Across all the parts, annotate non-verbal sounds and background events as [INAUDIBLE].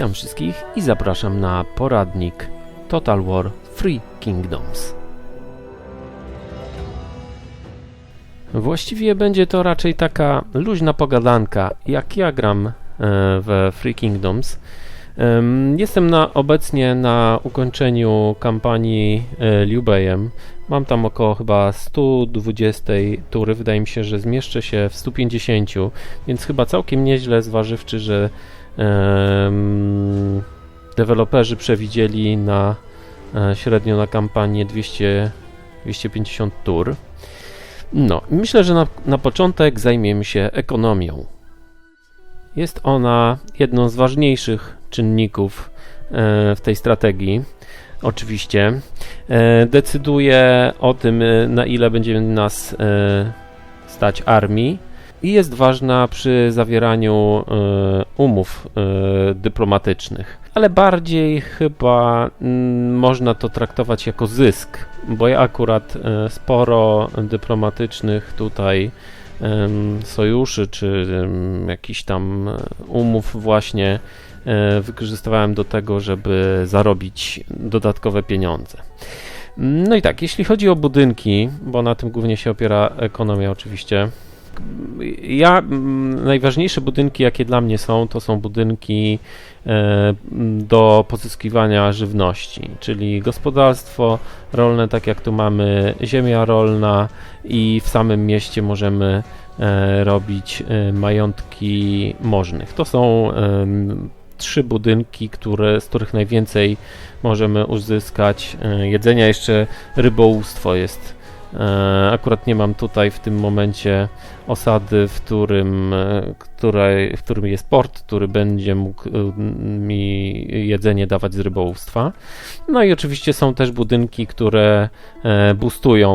Witam wszystkich i zapraszam na poradnik Total War Free Kingdoms. Właściwie będzie to raczej taka luźna pogadanka, jak ja gram e, we Free Kingdoms. Em, Jestem na, obecnie na ukończeniu kampanii e, Liubejem. Mam tam około chyba 120 tury. Wydaje mi się, że zmieszczę się w 150, więc chyba całkiem nieźle, zważywszy, że deweloperzy przewidzieli na e, średnio na kampanię 200, 250 tur. No, myślę, że na, na początek zajmiemy się ekonomią. Jest ona jedną z ważniejszych czynników e, w tej strategii. Oczywiście e, decyduje o tym, e, na ile będzie nas stać armii i jest ważna przy zawieraniu umów dyplomatycznych. Ale bardziej chyba można to traktować jako zysk, bo ja akurat sporo dyplomatycznych tutaj sojuszy czy jakichś tam umów właśnie wykorzystywałem do tego, żeby zarobić dodatkowe pieniądze. No i tak, jeśli chodzi o budynki, bo na tym głównie się opiera ekonomia oczywiście. Ja, mm, najważniejsze budynki, jakie dla mnie są, to są budynki e, do pozyskiwania żywności, czyli gospodarstwo rolne, tak jak tu mamy ziemia rolna i w samym mieście możemy e, robić e, majątki możnych. To są trzy budynki, które, z których najwięcej możemy uzyskać e, jedzenia. Jeszcze rybołówstwo jest. E, Akurat nie mam tutaj w tym momencie osady, w którym, e, której, w którym jest port, który będzie mógł e, mi jedzenie dawać z rybołówstwa. No i oczywiście są też budynki, które e, boostują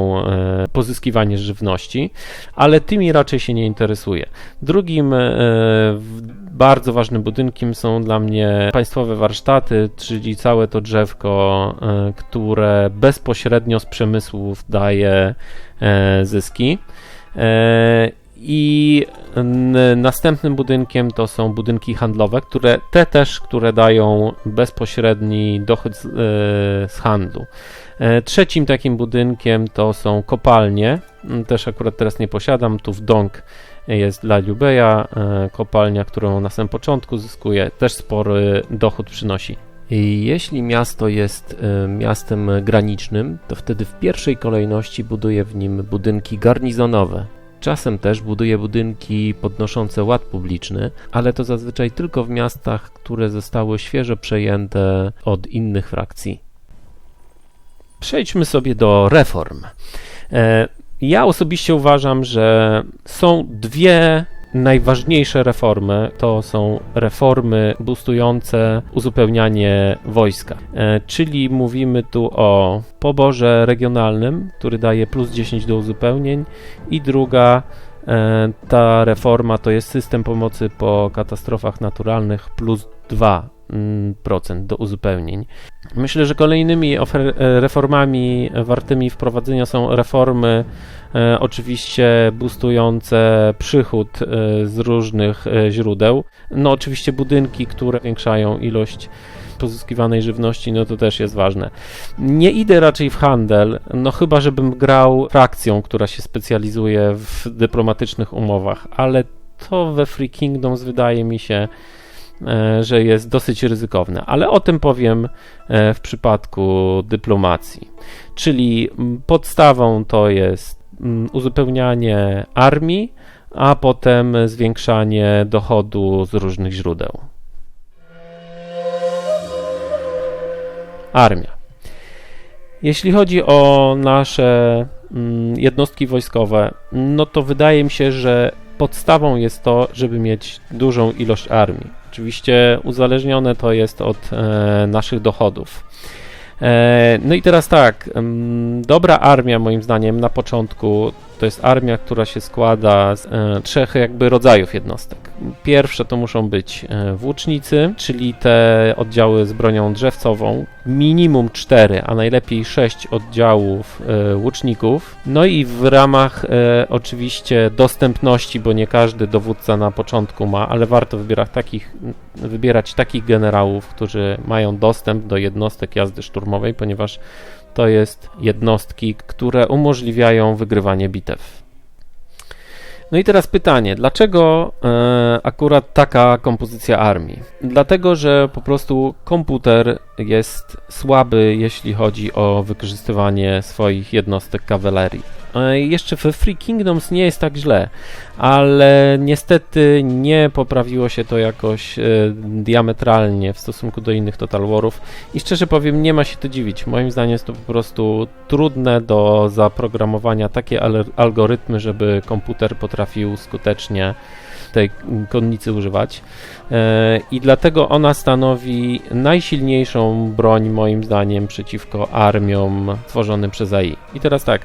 pozyskiwanie żywności, ale tymi raczej się nie interesuję. Drugim bardzo ważnym budynkiem są dla mnie państwowe warsztaty, czyli całe to drzewko, które bezpośrednio z przemysłów daje zyski. I następnym budynkiem to są budynki handlowe, które te też, które dają bezpośredni dochód z, e, z handlu. E, Trzecim takim budynkiem to są kopalnie. Mm, Też akurat teraz nie posiadam. Tu w Dong jest dla Liubeja e, kopalnia, którą na samym początku zyskuje. Też spory dochód przynosi. Jeśli miasto jest miastem granicznym, to wtedy w pierwszej kolejności buduje w nim budynki garnizonowe. Czasem też buduje budynki podnoszące ład publiczny, ale to zazwyczaj tylko w miastach, które zostały świeżo przejęte od innych frakcji. Przejdźmy sobie do reform. E, Ja osobiście uważam, że są dwie najważniejsze reformy. To są reformy boostujące uzupełnianie wojska. E, Czyli mówimy tu o poborze regionalnym, który daje plus 10 do uzupełnień, i druga e, ta reforma to jest system pomocy po katastrofach naturalnych plus 2 mm, procent do uzupełnień. Myślę, że kolejnymi e, reformami wartymi wprowadzenia są reformy oczywiście boostujące przychód e, z różnych e, źródeł. No oczywiście budynki, które zwiększają ilość pozyskiwanej żywności, no to też jest ważne. Nie idę raczej w handel, no chyba żebym grał frakcją, która się specjalizuje w dyplomatycznych umowach, ale to we Free Kingdoms wydaje mi się, e, że jest dosyć ryzykowne, ale o tym powiem e, w przypadku dyplomacji. Czyli podstawą to jest uzupełnianie armii, a potem zwiększanie dochodu z różnych źródeł. Armia. Jeśli chodzi o nasze mm, jednostki wojskowe, no to wydaje mi się, że podstawą jest to, żeby mieć dużą ilość armii. Oczywiście uzależnione to jest od e, naszych dochodów. E, no i teraz tak, dobra armia moim zdaniem na początku To jest armia, która się składa z e, trzech jakby rodzajów jednostek. Pierwsze to muszą być e, włócznicy, czyli te oddziały z bronią drzewcową, minimum cztery, a najlepiej sześć oddziałów e, łuczników. No i w ramach e, oczywiście dostępności, bo nie każdy dowódca na początku ma, ale warto wybierać takich, wybierać takich generałów, którzy mają dostęp do jednostek jazdy szturmowej, ponieważ to jest jednostki, które umożliwiają wygrywanie bitew. No i teraz pytanie, dlaczego e, akurat taka kompozycja armii? Dlatego, że po prostu komputer jest słaby, jeśli chodzi o wykorzystywanie swoich jednostek kawalerii. E, jeszcze we Free Kingdoms nie jest tak źle, ale niestety nie poprawiło się to jakoś e, diametralnie w stosunku do innych Total Warów i szczerze powiem, nie ma się to dziwić. Moim zdaniem jest to po prostu trudne do zaprogramowania takie al algorytmy, żeby komputer potrafił skutecznie tej konnicy używać. E, I dlatego ona stanowi najsilniejszą broń, moim zdaniem, przeciwko armiom tworzonym przez AI. I teraz tak.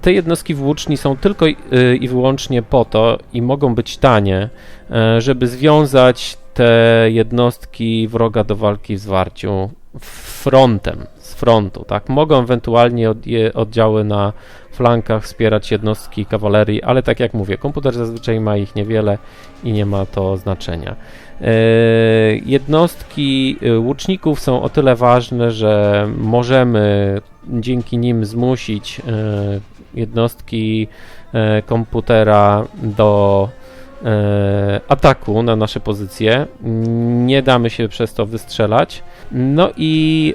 Te jednostki włóczni są tylko i wyłącznie po to i mogą być tanie, e, żeby związać te jednostki wroga do walki w zwarciu frontem, z frontu, tak? Mogą ewentualnie oddziały na flankach wspierać jednostki kawalerii, ale tak jak mówię, komputer zazwyczaj ma ich niewiele i nie ma to znaczenia. E, jednostki e, łuczników są o tyle ważne, że możemy dzięki nim zmusić e, jednostki komputera do ataku na nasze pozycje. Nie damy się przez to wystrzelać. No i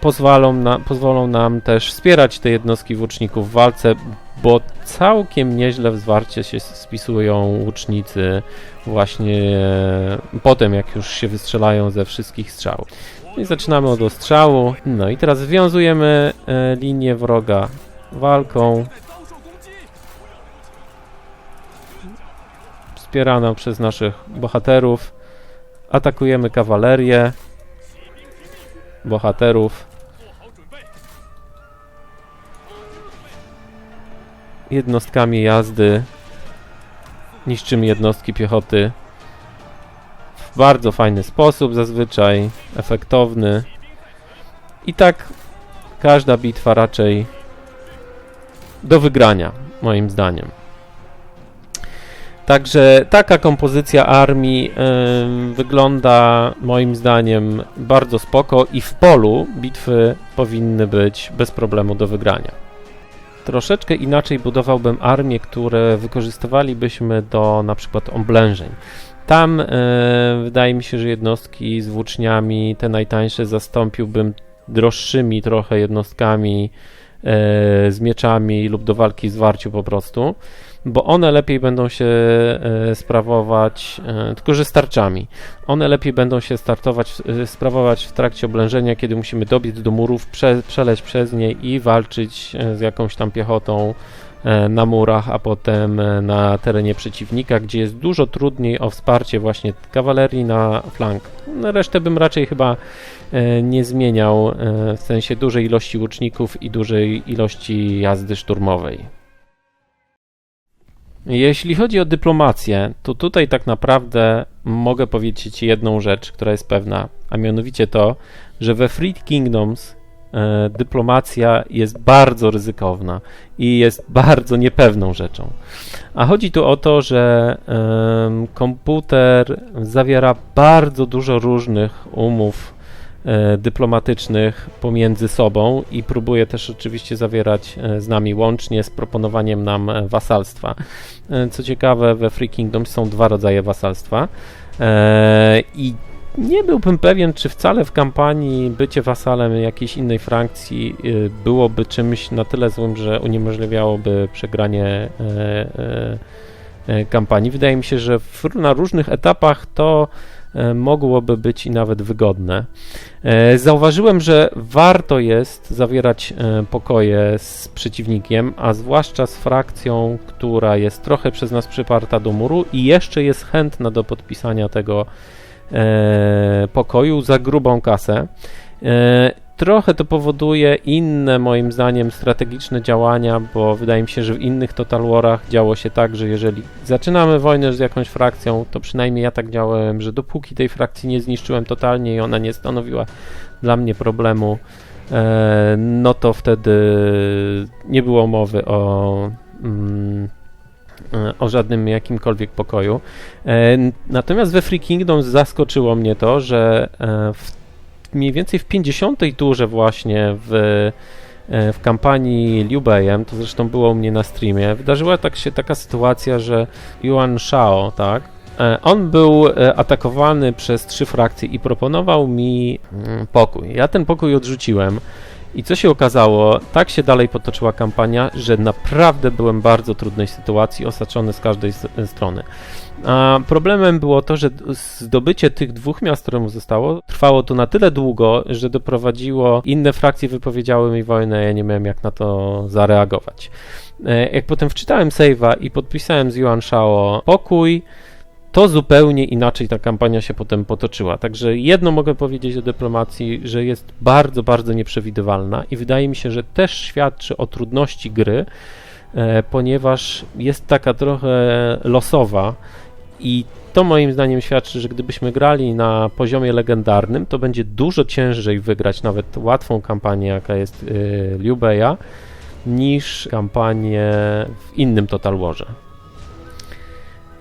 pozwolą, na, pozwolą nam też wspierać te jednostki włóczników w walce, bo całkiem nieźle w zwarcie się spisują łucznicy właśnie potem, jak już się wystrzelają ze wszystkich strzałów. No i zaczynamy od ostrzału. No i teraz związujemy e, linię wroga walką. Wspieraną przez naszych bohaterów. Atakujemy kawalerię bohaterów. Jednostkami jazdy niszczymy jednostki piechoty w bardzo fajny sposób, zazwyczaj efektowny. I tak każda bitwa raczej do wygrania, moim zdaniem. Także taka kompozycja armii yy, wygląda moim zdaniem bardzo spoko i w polu bitwy powinny być bez problemu do wygrania. Troszeczkę inaczej budowałbym armię, które wykorzystywalibyśmy do na przykład oblężeń. Tam e, wydaje mi się, że jednostki z włóczniami, te najtańsze, zastąpiłbym droższymi trochę jednostkami e, z mieczami lub do walki z warciu po prostu bo one lepiej będą się e, sprawować, e, tylko że starczami. One lepiej będą się startować, e, sprawować w trakcie oblężenia, kiedy musimy dobiec do murów, prze, przeleć przez nie i walczyć z jakąś tam piechotą na murach, a potem na terenie przeciwnika, gdzie jest dużo trudniej o wsparcie właśnie kawalerii na flank. No, resztę bym raczej chyba nie zmieniał w sensie dużej ilości łuczników i dużej ilości jazdy szturmowej. Jeśli chodzi o dyplomację, to tutaj tak naprawdę mogę powiedzieć jedną rzecz, która jest pewna, a mianowicie to, że we Free Kingdoms e, dyplomacja jest bardzo ryzykowna i jest bardzo niepewną rzeczą. A chodzi tu o to, że komputer zawiera bardzo dużo różnych umów dyplomatycznych pomiędzy sobą i próbuje też oczywiście zawierać e, z nami łącznie z proponowaniem nam e, wasalstwa. Co ciekawe, we Free Kingdom są dwa rodzaje wasalstwa i nie byłbym pewien, czy wcale w kampanii bycie wasalem jakiejś innej frakcji byłoby czymś na tyle złym, że uniemożliwiałoby przegranie kampanii. Wydaje mi się, że na różnych etapach to E, mogłoby być i nawet wygodne. E, zauważyłem, że warto jest zawierać e, pokoje z przeciwnikiem, a zwłaszcza z frakcją, która jest trochę przez nas przyparta do muru i jeszcze jest chętna do podpisania tego pokoju za grubą kasę trochę to powoduje inne, moim zdaniem, strategiczne działania, bo wydaje mi się, że w innych Total Warach działo się tak, że jeżeli zaczynamy wojnę z jakąś frakcją, to przynajmniej ja tak działałem, że dopóki tej frakcji nie zniszczyłem totalnie i ona nie stanowiła dla mnie problemu, e, no to wtedy nie było mowy o. Mm, e, o żadnym jakimkolwiek pokoju. E, natomiast we Free zaskoczyło mnie to, że e, mniej więcej w 50. turze właśnie w, e, w kampanii Liu Bei'em, to zresztą było u mnie na streamie, wydarzyła tak się taka sytuacja, że Yuan Shao, tak, e, on był e, atakowany przez trzy frakcje i proponował mi mm, pokój. Ja ten pokój odrzuciłem. I co się okazało, tak się dalej potoczyła kampania, że naprawdę byłem w bardzo trudnej sytuacji, osaczony z każdej strony. A problemem było to, że zdobycie tych dwóch miast, które mu zostało, trwało to na tyle długo, że doprowadziło, inne frakcje wypowiedziały mi wojnę, ja nie miałem jak na to zareagować. E, jak potem wczytałem save'a i podpisałem z Yuan Shao pokój, to zupełnie inaczej ta kampania się potem potoczyła. Także jedno mogę powiedzieć o dyplomacji, że jest bardzo, bardzo nieprzewidywalna i wydaje mi się, że też świadczy o trudności gry, e, ponieważ jest taka trochę losowa i to moim zdaniem świadczy, że gdybyśmy grali na poziomie legendarnym, to będzie dużo ciężej wygrać nawet łatwą kampanię, jaka jest y, Liu Bei'a, niż kampanię w innym Total Warze.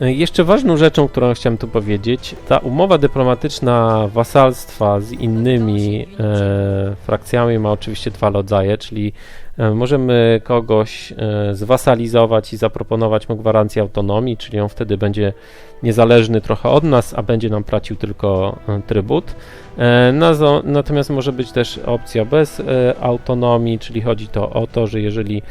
Jeszcze ważną rzeczą, którą chciałem tu powiedzieć, ta umowa dyplomatyczna wasalstwa z innymi e, frakcjami ma oczywiście dwa rodzaje, czyli E, możemy kogoś e, zwasalizować i zaproponować mu gwarancję autonomii, czyli on wtedy będzie niezależny trochę od nas, a będzie nam płacił tylko e, trybut. Natomiast może być też opcja bez autonomii, czyli chodzi to o to, że jeżeli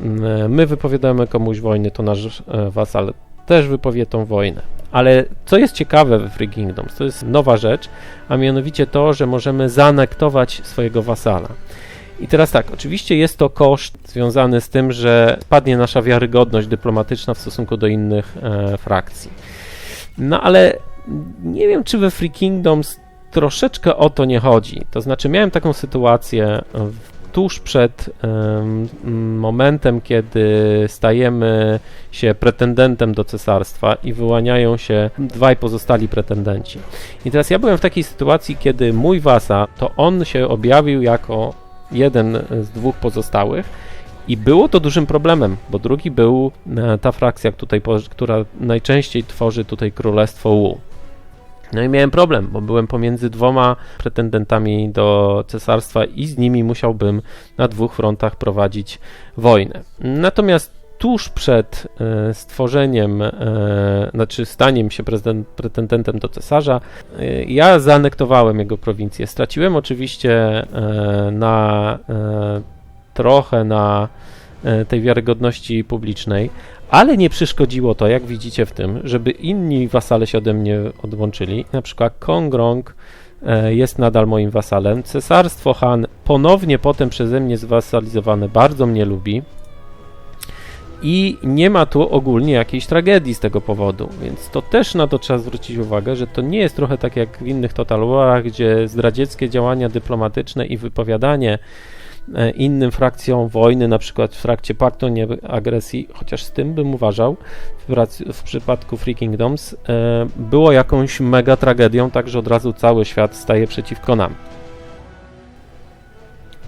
mm, my wypowiadamy komuś wojnę, to nasz wasal też wypowie tą wojnę. Ale co jest ciekawe we Free Kingdoms, to jest nowa rzecz, a mianowicie to, że możemy zaanektować swojego wasala. I teraz tak, oczywiście jest to koszt związany z tym, że spadnie nasza wiarygodność dyplomatyczna w stosunku do innych e, frakcji. No ale nie wiem, czy we Free Kingdoms troszeczkę o to nie chodzi. To znaczy, miałem taką sytuację tuż przed momentem, kiedy stajemy się pretendentem do cesarstwa i wyłaniają się dwaj pozostali pretendenci. I teraz ja byłem w takiej sytuacji, kiedy mój wasa, to on się objawił jako jeden z dwóch pozostałych. I było to dużym problemem, bo drugi był e, ta frakcja, tutaj, która najczęściej tworzy tutaj Królestwo Wu. No i miałem problem, bo byłem pomiędzy dwoma pretendentami do cesarstwa i z nimi musiałbym na dwóch frontach prowadzić wojnę. Natomiast tuż przed e, stworzeniem, e, znaczy staniem się pretendentem do cesarza, e, ja zaanektowałem jego prowincję. Straciłem oczywiście na trochę na tej wiarygodności publicznej, ale nie przeszkodziło to, jak widzicie w tym, żeby inni wasale się ode mnie odłączyli. Na przykład Kongrong jest nadal moim wasalem. Cesarstwo Han ponownie potem przeze mnie zwasalizowane bardzo mnie lubi. I nie ma tu ogólnie jakiejś tragedii z tego powodu, więc to też na to trzeba zwrócić uwagę, że to nie jest trochę tak jak w innych Total Warach, gdzie zdradzieckie działania dyplomatyczne i wypowiadanie e, innym frakcjom wojny, na przykład w trakcie paktu nie agresji, chociaż z tym bym uważał, w, w przypadku Free Kingdoms, e, było jakąś mega tragedią, tak że od razu cały świat staje przeciwko nam.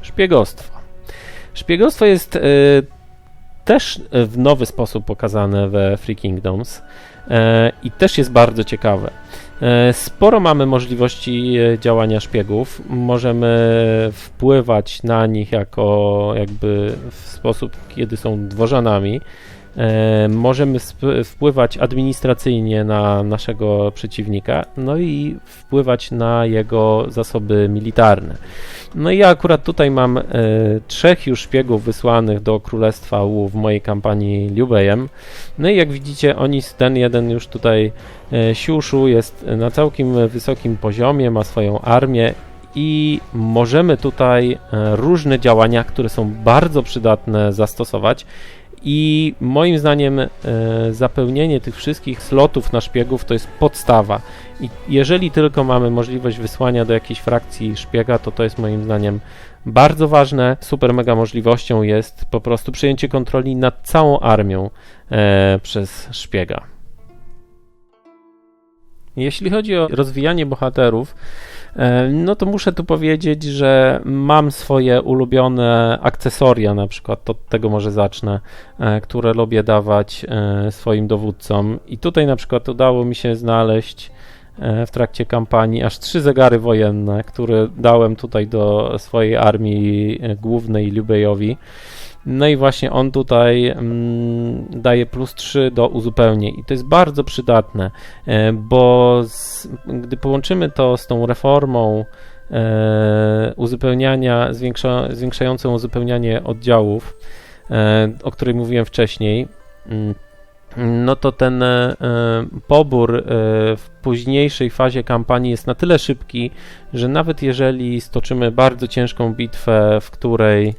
Szpiegostwo. Szpiegostwo jest e, też e, w nowy sposób pokazane we Free Kingdoms e, i też jest bardzo ciekawe. E, sporo mamy możliwości działania szpiegów. Możemy wpływać na nich jako jakby w sposób, kiedy są dworzanami. Możemy wpływać administracyjnie na naszego przeciwnika, no i wpływać na jego zasoby militarne. No i ja akurat tutaj mam e, trzech już szpiegów wysłanych do Królestwa Wu w mojej kampanii Liubejem. No i jak widzicie, oni, ten jeden już tutaj e, Siuszu jest na całkiem wysokim poziomie, ma swoją armię i możemy tutaj e, różne działania, które są bardzo przydatne zastosować I moim zdaniem e, zapełnienie tych wszystkich slotów na szpiegów to jest podstawa. I jeżeli tylko mamy możliwość wysłania do jakiejś frakcji szpiega, to to jest moim zdaniem bardzo ważne. Super mega możliwością jest po prostu przejęcie kontroli nad całą armią e, przez szpiega. Jeśli chodzi o rozwijanie bohaterów, no to muszę tu powiedzieć, że mam swoje ulubione akcesoria, na przykład od tego może zacznę, e, które lubię dawać e, swoim dowódcom. I tutaj na przykład udało mi się znaleźć w trakcie kampanii aż trzy zegary wojenne, które dałem tutaj do swojej armii głównej Liubejowi. No i właśnie on tutaj mm, daje plus 3 do uzupełnień. I to jest bardzo przydatne, e, bo z, gdy połączymy to z tą reformą e, uzupełniania, zwiększa, zwiększającą uzupełnianie oddziałów, e, o której mówiłem wcześniej, mm, no to ten pobór w późniejszej fazie kampanii jest na tyle szybki, że nawet jeżeli stoczymy bardzo ciężką bitwę, w której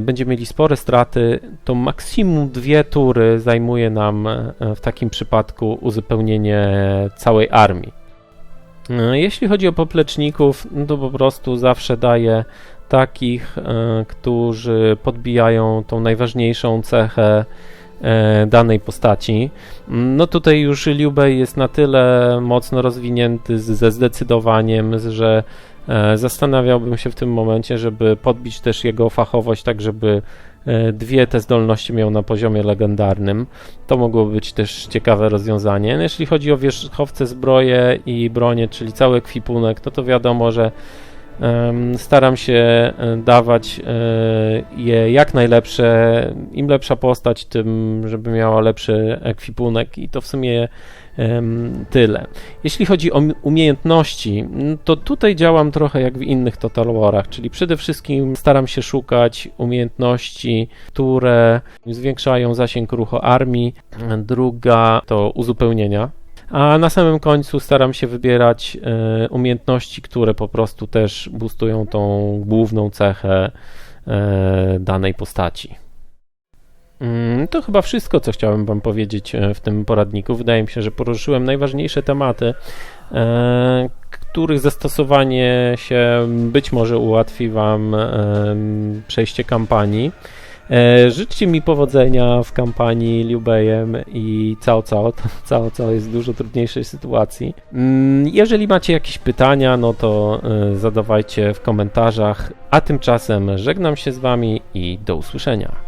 będziemy mieli spore straty, to maksimum dwie tury zajmuje nam e, w takim przypadku uzupełnienie całej armii. E, jeśli chodzi o popleczników, no to po prostu zawsze daję takich, którzy podbijają tą najważniejszą cechę danej postaci. No tutaj już Liu Bei jest na tyle mocno rozwinięty ze zdecydowaniem, że E, zastanawiałbym się w tym momencie, żeby podbić też jego fachowość, tak żeby e, dwie te zdolności miał na poziomie legendarnym. To mogłoby być też ciekawe rozwiązanie. No, jeśli chodzi o wierzchowce zbroje i bronie, czyli cały ekwipunek, no to wiadomo, że staram się e, dawać je jak najlepsze. Im lepsza postać, tym żeby miała lepszy ekwipunek i to w sumie tyle. Jeśli chodzi o umiejętności, to tutaj działam trochę jak w innych Total Warach, czyli przede wszystkim staram się szukać umiejętności, które zwiększają zasięg ruchu armii. Druga to uzupełnienia, a na samym końcu staram się wybierać e, umiejętności, które po prostu też boostują tą główną cechę e, danej postaci. Mm, to chyba wszystko, co chciałem Wam powiedzieć e, w tym poradniku. Wydaje mi się, że poruszyłem najważniejsze tematy, których zastosowanie się być może ułatwi Wam przejście kampanii. Życzcie mi powodzenia w kampanii Liubejem i Cao Cao. [LAUGHS] Cao Cao jest w dużo trudniejszej sytuacji. Mm, jeżeli macie jakieś pytania, no to zadawajcie w komentarzach. A tymczasem żegnam się z Wami i do usłyszenia.